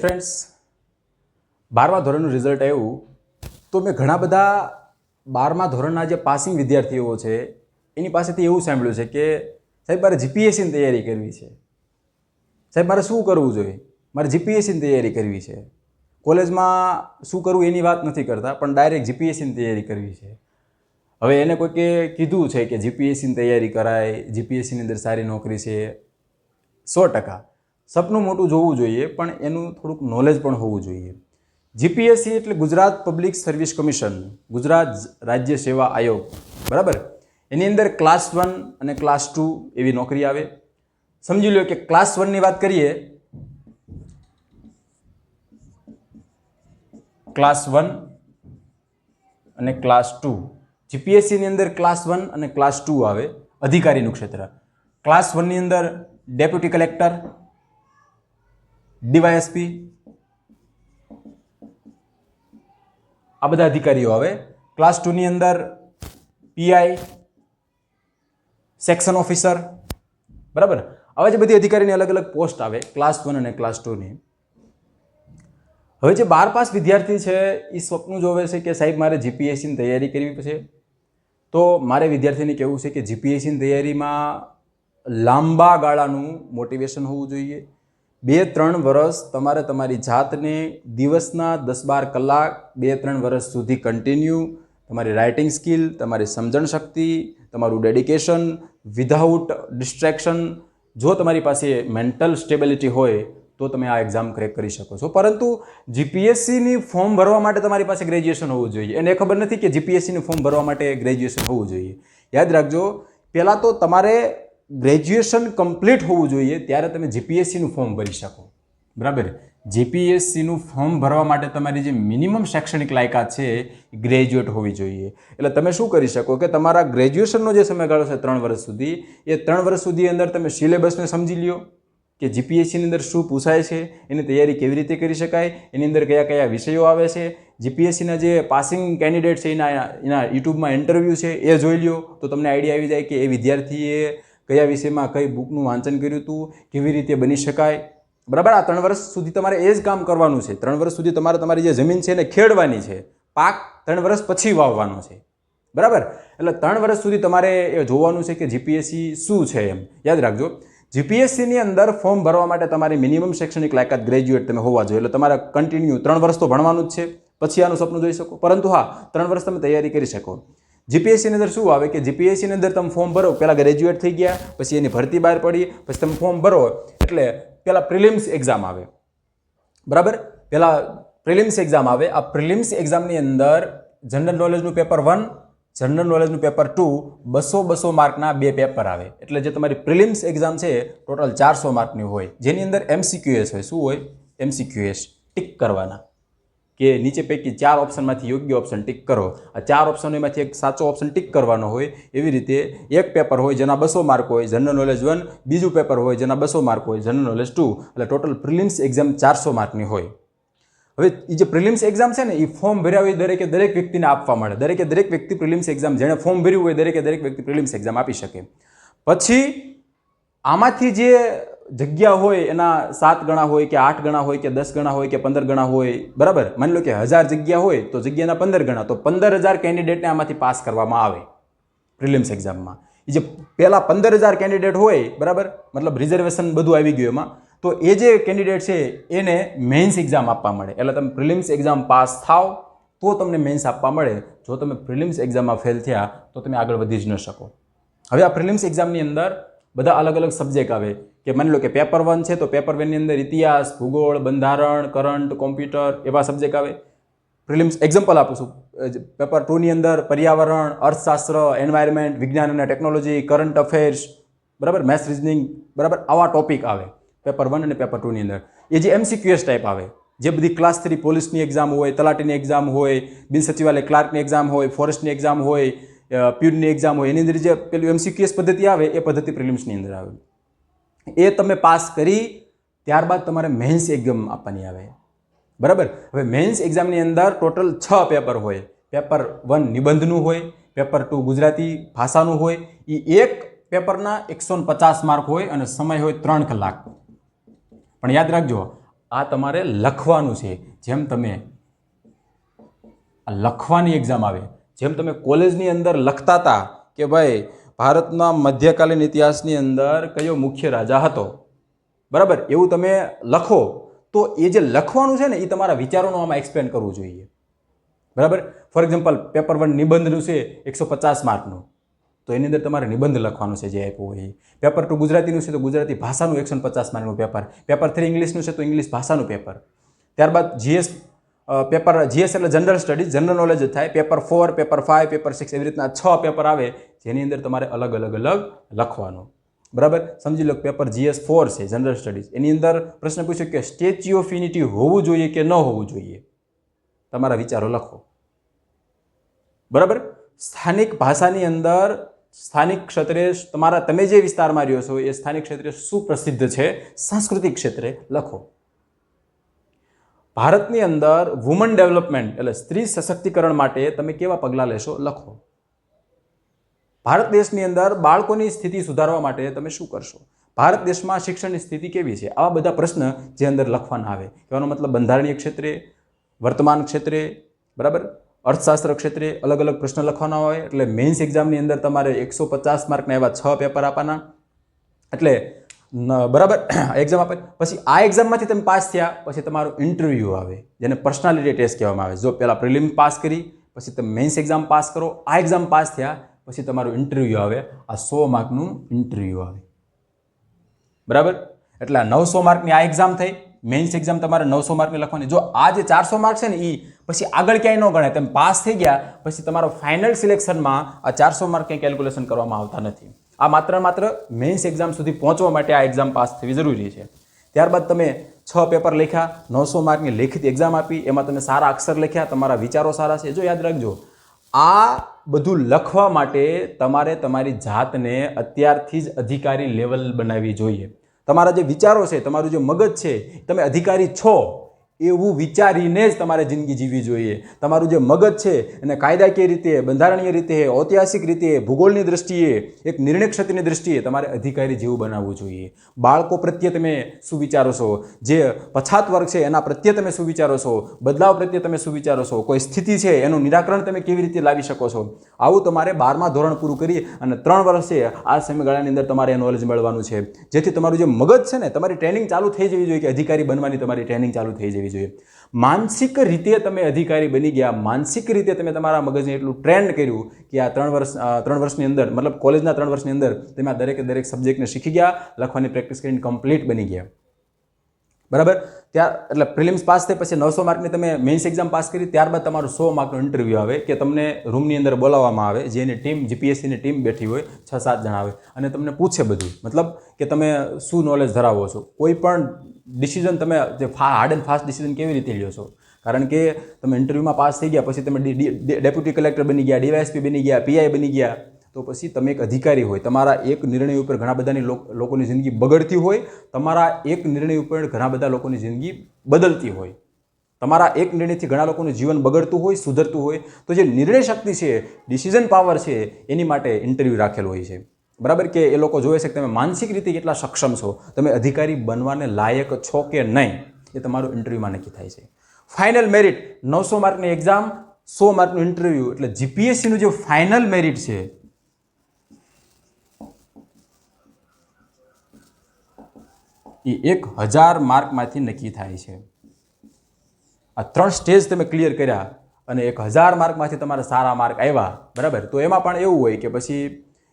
Friends બારમા ધોરણનું result આવ્યું. તો મેં ઘણા બધા બારમા ધોરણના જે પાસિંગ વિદ્યાર્થીઓ છે, એની પાસેથી એવું સાંભળ્યું છે કે, સાહેબ, મારે જીપીએસસીની તૈયારી કરવી છે. સાહેબ, મારે શું કરવું જોઈએ? મારે જીપીએસસીની તૈયારી કરવી છે. કોલેજમાં શું કરવું એની વાત નથી કરતા, પણ ડાયરેક્ટ જીપીએસસીની તૈયારી કરવી છે. હવે એને કોઈકે કીધું છે કે જીપીએસસીની તૈયારી કરાય જીપીએસસીની અંદર સારી નોકરી છે. સો ટકા. સપનું મોટું જોવું જોઈએ, પણ એનું થોડુંક નોલેજ પણ હોવું જોઈએ. જીપીએસસી એટલે Gujarat public service commission Gujarat રાજ્ય સેવા આયોગ. બરાબર? એની અંદર ક્લાસ વન અને ક્લાસ ટુ એવી નોકરી આવે. સમજી લો કે ક્લાસ વનની વાત કરીએ. ક્લાસ વન અને ક્લાસ ટુ જીપીએસસીની અંદર ક્લાસ વન અને ક્લાસ ટુ આવે, અધિકારીનું ક્ષેત્ર. ક્લાસ વનની અંદર ડેપ્યુટી કલેક્ટર ડીવાયએસપી. આ બધા અધિકારીઓ આવે ક્લાસ ટુની અંદર પીઆઈ, સેક્શન ઓફિસર, બરાબર? હવે જે બધી અધિકારીની અલગ અલગ પોસ્ટ આવે, ક્લાસ વન અને ક્લાસ ટુની હવે જે બાર પાસ વિદ્યાર્થી છે, એ સ્વપ્ન જોવે છે કે સાહેબ, મારે જીપીએસસીની તૈયારી કરવી પડશે. તો મારે વિદ્યાર્થીને કહેવું છે કે જીપીએસસીની તૈયારીમાં લાંબા ગાળાનું મોટિવેશન હોવું જોઈએ. બે ત્રણ વર્ષ તમારે તમારી જાતને દિવસના દસ બાર કલાક બે ત્રણ વર્ષ સુધી કન્ટિન્યુ તમારી રાઇટિંગ સ્કિલ તમારી સમજણ શક્તિ, તમારું ડેડિકેશન વિધાઉટ ડિસ્ટ્રેક્શન જો તમારી પાસે મેન્ટલ સ્ટેબિલિટી હોય, તો તમે આ એક્ઝામ ક્રેક કરી શકો છો. પરંતુ જીપીએસસીની ફોર્મ ભરવા માટે તમારી પાસે ગ્રેજ્યુએશન હોવું જોઈએ. એને ખબર નથી કે જીપીએસસીનું ફોર્મ ભરવા માટે ગ્રેજ્યુએશન હોવું જોઈએ. યાદ રાખજો, પહેલાં તો તમારે ગ્રેજ્યુએશન કમ્પ્લીટ હોવું જોઈએ ત્યારે તમે જીપીએસસીનું ફોર્મ ભરી શકો. બરાબર? જીપીએસસીનું ફોર્મ ભરવા માટે તમારી જે મિનિમમ શૈક્ષણિક લાયકાત છે ગ્રેજ્યુએટ હોવી જોઈએ. એટલે તમે શું કરી શકો કે તમારા ગ્રેજ્યુએશનનો જે સમયગાળો છે ત્રણ વર્ષ સુધી, એ ત્રણ વર્ષ સુધી અંદર તમે સિલેબસને સમજી લ્યો કે જીપીએસસીની અંદર શું પૂછાય છે, એની તૈયારી કેવી રીતે કરી શકાય, એની અંદર કયા કયા વિષયો આવે છે જીપીએસસીના જે પાસિંગ કેન્ડિડેટ છે એના એના યુટ્યુબમાં ઇન્ટરવ્યૂ છે એ જોઈ લ્યો તો તમને આઈડિયા આવી જાય કે એ વિદ્યાર્થીએ કયા વિષયમાં કઈ બુકનું વાંચન કર્યું હતું કેવી રીતે બની શકાય? બરાબર? આ ત્રણ વર્ષ સુધી તમારે એ જ કામ કરવાનું છે. ત્રણ વર્ષ સુધી તમારે તમારી જે જમીન છે એને ખેડવાની છે. પાક ત્રણ વર્ષ પછી વાવવાનો છે. બરાબર? એટલે ત્રણ વર્ષ સુધી તમારે એ જોવાનું છે કે જીપીએસસી શું છે એમ. યાદ રાખજો. જીપીએસસીની અંદર ફોર્મ ભરવા માટે તમારી મિનિમમ શૈક્ષણિક લાયકાત ગ્રેજ્યુએટ તમે હોવા જોઈએ. એટલે તમારે કન્ટિન્યુ ત્રણ વર્ષ તો ભણવાનું જ છે. પછી આનું સપનું જોઈ શકો. પરંતુ હા, ત્રણ વર્ષ તમે તૈયારી કરી શકો. જીપીએસસીની અંદર શું આવે કે જીપીએસસીની અંદર તમે ફોર્મ ભરો પહેલાં ગ્રેજ્યુએટ થઈ ગયા, પછી એની ભરતી બહાર પડી, પછી તમે ફોર્મ ભરો, એટલે પહેલાં પ્રિલિમ્સ એક્ઝામ આવે. બરાબર? પહેલાં પ્રિલિમ્સ એક્ઝામ આવે. આ પ્રિલિમ્સ એક્ઝામની અંદર જનરલ નોલેજનું પેપર વન જનરલ નોલેજનું પેપર ટુ બસો બસો માર્કના બે પેપર આવે. એટલે જે તમારી પ્રિલિમ્સ એક્ઝામ છે ટોટલ ચારસો માર્કની હોય. જેની અંદર એમસીક્યુએસ હોય. શું હોય? એમસીક્યુએસ ટીક કરવાના. કે નીચે પૈકી ચાર ઓપ્શનમાંથી યોગ્ય ઓપ્શન ટીક કરો. આ ચાર ઓપ્શનોમાંથી એક સાચો ઓપ્શન ટીક કરવાનો હોય એવી રીતે એક પેપર હોય જેના બસો માર્ક હોય જનરલ નોલેજ વન, બીજું પેપર હોય જેના બસો માર્ક હોય જનરલ નોલેજ ટુ. એટલે ટોટલ પ્રિલિમ્સ એક્ઝામ ચારસો માર્કની હોય. હવે એ જે પ્રિલિમ્સ એક્ઝામ છે ને એ ફોર્મ ભર્યા હોય દરેકે દરેક વ્યક્તિને આપવા મળે. દરેકે દરેક વ્યક્તિ પ્રિલિમ્સ એક્ઝામ, જેણે ફોર્મ ભર્યું હોય દરેકે દરેક વ્યક્તિ પ્રિલિમ્સ એક્ઝામ આપી શકે. પછી આમાંથી જે જગ્યા હોય, એના સાત ગણા હોય કે આઠ ગણા હોય કે દસ ગણા હોય કે પંદર ગણા હોય, બરાબર? માની લો કે હજાર જગ્યા હોય, તો જગ્યાના પંદર ગણા, તો પંદર હજાર કેન્ડિડેટને આમાંથી પાસ કરવામાં આવે પ્રિલિમ્સ એક્ઝામમાં એ જે પહેલાં પંદર હજાર કેન્ડિડેટ હોય, બરાબર? મતલબ રિઝર્વેશન બધું આવી ગયું એમાં. તો એ જે કેન્ડિડેટ છે, એને મેઇન્સ એક્ઝામ આપવા મળે. એટલે તમે પ્રિલિમ્સ એક્ઝામ પાસ થાવ, તો તમને મેઇન્સ આપવા મળે. જો તમે પ્રિલિમ્સ એક્ઝામમાં ફેલ થયા, તો તમે આગળ વધી જ ન શકો. હવે આ પ્રિલિમ્સ એક્ઝામની અંદર બધા અલગ અલગ સબ્જેક્ટ આવે. કે માની લો કે પેપર વન છે તો પેપર વનની અંદર ઇતિહાસ, ભૂગોળ, બંધારણ કરંટ કોમ્પ્યુટર એવા સબ્જેક્ટ આવે. પ્રિલિમ્સ એક્ઝામ્પલ આપું છું. પેપર ટુની અંદર પર્યાવરણ, અર્થશાસ્ત્ર એન્વાયરમેન્ટ વિજ્ઞાન અને ટેકનોલોજી કરંટ અફેર્સ બરાબર? મેથ્સ રિઝનિંગ બરાબર? આવા ટોપિક આવે પેપર વન અને પેપર ટુની અંદર. એ જે એમસીક્યુએસ ટાઈપ આવે, જે બધી ક્લાસ થ્રી પોલીસની એક્ઝામ હોય, તલાટીની એક્ઝામ હોય, બિન સચિવાલય ક્લાર્કની એક્ઝામ હોય ફોરેસ્ટની એક્ઝામ હોય પ્યુનની એક્ઝામ હોય, એની અંદર જે પેલું એમસીક્યુએસ પદ્ધતિ આવે, એ પદ્ધતિ પ્રિલિમ્સની અંદર આવે. એ તમે પાસ કરી, ત્યારબાદ તમારે મેન્સ એક્ઝામ આપવાની આવે. બરાબર? હવે મેન્સ એક્ઝામની અંદર ટોટલ છ પેપર હોય. પેપર વન નિબંધનું હોય પેપર ટુ ગુજરાતી ભાષાનું હોય. એ એક પેપરના એકસો પચાસ માર્ક હોય અને સમય હોય ત્રણ કલાક. પણ યાદ રાખજો, આ તમારે લખવાનું છે. જેમ તમે લખવાની એક્ઝામ આવે જેમ તમે કોલેજની અંદર લખતા હતા કે ભાઈ, ભારતના મધ્યકાલીન ઇતિહાસની અંદર કયો મુખ્ય રાજા હતો. બરાબર? એવું તમે લખો. તો એ જે લખવાનું છે ને, એ તમારા વિચારોનું આમાં એક્સપ્લેન કરવું જોઈએ. બરાબર? ફોર એક્ઝામ્પલ પેપર વન નિબંધનું છે, એકસો પચાસ માર્કનું. તો એની અંદર તમારે નિબંધ લખવાનું છે જે આપ્યું હોય. પેપર ટુ ગુજરાતીનું છે, તો ગુજરાતી ભાષાનું એકસો પચાસ માર્કનું પેપર પેપર થ્રી ઇંગ્લિશનું છે, તો ઇંગ્લિશ ભાષાનું પેપર ત્યારબાદ જીએસ પેપર જીએસ એટલે જનરલ સ્ટડીઝ જનરલ નોલેજ જ થાય. Paper four paper five paper six એવી રીતના છ પેપર આવે, જેની અંદર તમારે અલગ અલગ અલગ લખવાનું. બરાબર? સમજી લો પેપર જીએસ ફોર છે જનરલ સ્ટડીઝ એની અંદર પ્રશ્ન પૂછ્યો કે સ્ટેચ્યુ ઓફ યુનિટી હોવું જોઈએ કે ન હોવું જોઈએ? તમારા વિચારો લખો. બરાબર? સ્થાનિક ભાષાની અંદર સ્થાનિક ક્ષેત્રે તમારા, તમે જે વિસ્તારમાં રહ્યો છો, એ સ્થાનિક ક્ષેત્રે શું પ્રસિદ્ધ છે. સાંસ્કૃતિક ક્ષેત્રે લખો. ભારતની અંદર વુમન ડેવલપમેન્ટ એટલે સ્ત્રી સશક્તિકરણ માટે તમે કેવા પગલાં લેશો? લખો. ભારત દેશની અંદર બાળકોની સ્થિતિ સુધારવા માટે તમે શું કરશો? ભારત દેશમાં શિક્ષણની સ્થિતિ કેવી છે? આવા બધા પ્રશ્ન જે અંદર લખવાના આવે. કહેવાનો મતલબ બંધારણીય ક્ષેત્રે, વર્તમાન ક્ષેત્રે, બરાબર? અર્થશાસ્ત્ર ક્ષેત્રે અલગ અલગ પ્રશ્ન લખવાના હોય. એટલે મેન્સ એક્ઝામની અંદર તમારે એકસો પચાસ માર્કના એવા છ પેપર આપવાના. એટલે બરાબર? એક્ઝામ આપે. પછી આ એક્ઝામમાંથી તમે પાસ થયા, પછી તમારું ઇન્ટરવ્યૂ આવે, જેને પર્સનાલિટી ટેસ્ટ કહેવામાં આવે. જો પહેલાં પ્રિલિમ પાસ કરી, પછી તમે મેન્સ એક્ઝામ પાસ કરો, આ એક્ઝામ પાસ થયા, પછી તમારું ઇન્ટરવ્યૂ આવે. આ સો માર્કનું ઇન્ટરવ્યૂ આવે. બરાબર? એટલે આ નવસો માર્કની આ એક્ઝામ થઈ. મેઇન્સ એક્ઝામ તમારે નવસો માર્કની લખવાની. જો આ જે ચારસો માર્ક છે ને એ પછી આગળ ક્યાંય ન ગણાય. તમે પાસ થઈ ગયા, પછી તમારો ફાઇનલ સિલેક્શનમાં આ ચારસો માર્ક ક્યાંય કેલ્ક્યુલેશન કરવામાં આવતા નથી. આ માત્ર માત્ર મેન્સ એક્ઝામ સુધી પહોંચવા માટે આ એક્ઝામ પાસ થવી જરૂરી છે. ત્યારબાદ તમે છ પેપર લખ્યા, નવસો માર્કની લેખિત એક્ઝામ આપી, એમાં તમે સારા અક્ષર લખ્યા, તમારા વિચારો સારા છે. જો યાદ રાખજો, આ બધું લખવા માટે તમારે તમારી જાતને અત્યારથી જ અધિકારી લેવલ બનાવવી જોઈએ. તમારા જે વિચારો છે, તમારું જે મગજ છે, તમે અધિકારી છો એવું વિચારીને જ તમારે જિંદગી જીવવી જોઈએ. તમારું જે મગજ છે એને કાયદાકીય રીતે, બંધારણીય રીતે ઐતિહાસિક રીતે, ભૂગોળની દ્રષ્ટિએ, એક નિર્ણય ક્ષેત્રની દ્રષ્ટિએ તમારે અધિકારી જેવું બનાવવું જોઈએ. બાળકો પ્રત્યે તમે શું વિચારો છો? જે પછાત વર્ગ છે એના પ્રત્યે તમે શું વિચારો છો? બદલાવ પ્રત્યે તમે શું વિચારો છો? કોઈ સ્થિતિ છે એનું નિરાકરણ તમે કેવી રીતે લાવી શકો છો? આવું તમારે બારમા ધોરણ પૂરું કરી અને ત્રણ વર્ષે આ સમયગાળાની અંદર તમારે નોલેજ મેળવવાનું છે. જેથી તમારું જે મગજ છે ને, તમારી ટ્રેનિંગ ચાલુ થઈ જવી જોઈએ કે અધિકારી બનવાની તમારી ટ્રેનિંગ ચાલુ થઈ જવી જોઈએ. માનસિક રીતે તમે અધિકારી બની ગયા, માનસિક રીતે તમે તમારા મગજને એટલું ટ્રેન્ડ કર્યું કે આ ત્રણ વર્ષ ત્રણ વર્ષની અંદર, મતલબ કોલેજના ત્રણ વર્ષની અંદર તમે આ દરેકે દરેક સબ્જેક્ટને શીખી ગયા, લખવાની પ્રેક્ટિસ કરીને કમ્પ્લીટ બની ગયા. બરાબર? ત્યાર, એટલે પ્રિલિમ્સ પાસ થઈ પછી નવસો માર્કની તમે મેન્સ એક્ઝામ પાસ કરી, ત્યારબાદ તમારું સો માર્કનું ઇન્ટરવ્યૂ આવે કે તમને રૂમની અંદર બોલાવવામાં આવે, જેની ટીમ, જીપીએસસીની ટીમ બેઠી હોય, છ સાત જણા આવે અને તમને પૂછે બધું. મતલબ કે તમે શું નોલેજ ધરાવો છો? કોઈ પણ ડિસિઝન તમે જે હાર્ડ એન્ડ ફાસ્ટ ડિસિઝન કેવી રીતે લ્યો છો? કારણ કે તમે ઇન્ટરવ્યૂમાં પાસ થઈ ગયા, પછી તમે ડેપ્યુટી કલેક્ટર બની ગયા ડીવાયએસપી બની ગયા પીઆઈ બની ગયા, તો પછી તમે એક અધિકારી હોય, તમારા એક નિર્ણય ઉપર ઘણા બધાની લોકોની જિંદગી બગડતી હોય, તમારા એક નિર્ણય ઉપર ઘણા બધા લોકોની જિંદગી બદલતી હોય. તમારા એક નિર્ણયથી ઘણા લોકોનું જીવન બગડતું હોય, સુધરતું હોય. તો જે નિર્ણય શક્તિ છે ડિસિઝન પાવર છે, એની માટે ઇન્ટરવ્યૂ રાખેલો હોય છે. બરાબર કે એ લોકો જોવે છે કે તમે માનસિક રીતે કેટલા સક્ષમ છો, તમે અધિકારી બનવાને લાયક છો કે નહીં, એ તમારું ઇન્ટરવ્યૂમાં નક્કી થાય છે. ફાઇનલ મેરિટ નવસો માર્કની એક્ઝામ સો માર્કનું ઇન્ટરવ્યૂ એટલે જીપીએસસીનું જે ફાઇનલ મેરિટ છે, એ એક હજાર માર્કમાંથી નક્કી થાય છે. આ ત્રણ સ્ટેજ તમે ક્લિયર કર્યા અને એક હજાર માર્કમાંથી તમારા સારા માર્ક આવ્યા, બરાબર? તો એમાં પણ એવું હોય કે પછી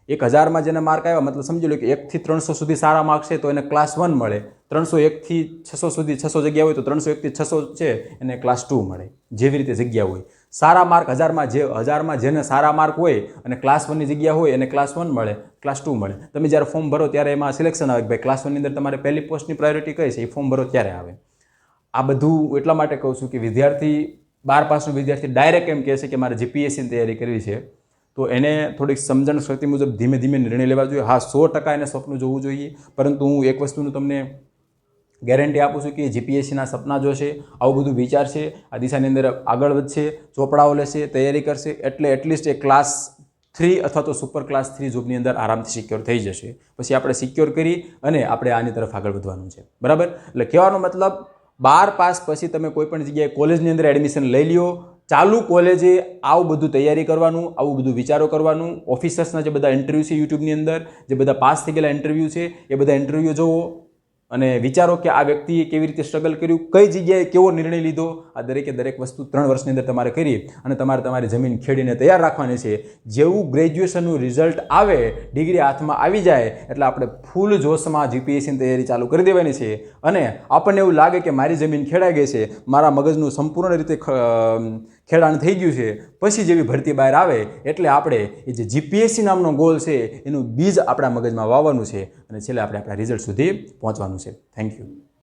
એક હજારમાં જેને માર્ક આવ્યા, મતલબ સમજી લો કે એકથી ત્રણસો સુધી સારા માર્ક છે, તો એને ક્લાસ વન મળે. ત્રણસો એકથી છસો સુધી છસો જગ્યા હોય, તો ત્રણસો એકથી છસો છે, એને ક્લાસ ટુ મળે. જેવી રીતે જગ્યા હોય. સારા માર્ક હજારમાં જે, હજારમાં જેને સારા માર્ક હોય, અને ક્લાસ વનની જગ્યા હોય, એને ક્લાસ વન મળે ક્લાસ ટુ મળે. તમે જ્યારે ફોર્મ ભરો ત્યારે એમાં સિલેક્શન આવે કે ભાઈ ક્લાસ વનની અંદર તમારે પહેલી પોસ્ટની પ્રાયોરિટી કઈ છે, એ ફોર્મ ભરો ત્યારે આવે. આ બધું એટલા માટે કહું છું કે વિદ્યાર્થી, બાર પાસનો વિદ્યાર્થી ડાયરેક્ટ એમ કહે છે કે મારે જીપીએસસીની તૈયારી કરવી છે તો એને થોડીક સમજણ શક્તિ મુજબ ધીમે ધીમે નિર્ણય લેવા જોઈએ. હા, સો ટકા એને સપનું જોવું જોઈએ, પરંતુ હું એક વસ્તુનું તમને ગેરંટી આપું છું કે જીપીએસસીના સપના જોશે, આવું બધું વિચારશે, આ દિશાની અંદર આગળ વધશે, ચોપડાઓ લેશે, તૈયારી કરશે, એટલે એટલીસ્ટ એ ક્લાસ થ્રી અથવા તો સુપર ક્લાસ થ્રી જોબની અંદર આરામથી સિક્યોર થઈ જશે. પછી આપણે સિક્યોર કરી અને આપણે આની તરફ આગળ વધવાનું છે. બરાબર? એટલે કહેવાનો મતલબ, બાર પાસ પછી તમે કોઈપણ જગ્યાએ કોલેજની અંદર એડમિશન લઈ લ્યો ચાલુ કોલેજે આવું બધું તૈયારી કરવાનું, આવું બધું વિચારો કરવાનું, ઓફિસર્સના જે બધા ઇન્ટરવ્યૂ છે યુટ્યુબની અંદર, જે બધા પાસ થઈ ગયેલા ઇન્ટરવ્યૂ છે, એ બધા ઇન્ટરવ્યૂ જોવો અને વિચારો કે આ વ્યક્તિએ કેવી રીતે સ્ટ્રગલ કર્યું, કઈ જગ્યાએ કેવો નિર્ણય લીધો, આ દરેકે દરેક વસ્તુ ત્રણ વર્ષની અંદર તમારે કરી અને તમારે તમારી જમીન ખેડીને તૈયાર રાખવાની છે. જેવું ગ્રેજ્યુએશનનું રિઝલ્ટ આવે ડિગ્રી હાથમાં આવી જાય, એટલે આપણે ફૂલ જોશમાં જીપીએસસીની તૈયારી ચાલુ કરી દેવાની છે. અને આપણને એવું લાગે કે મારી જમીન ખેડાઈ ગઈ છે, મારા મગજનું સંપૂર્ણ રીતે ખેડાણ થઈ ગયું છે. પછી જેવી ભરતી બહાર આવે, એટલે આપણે એ જે જીપીએસસી નામનો ગોલ છે, એનું બીજ આપણા મગજમાં વાવવાનું છે અને છેલ્લે આપણે આપણા રિઝલ્ટ સુધી પહોંચવાનું છે. Thank you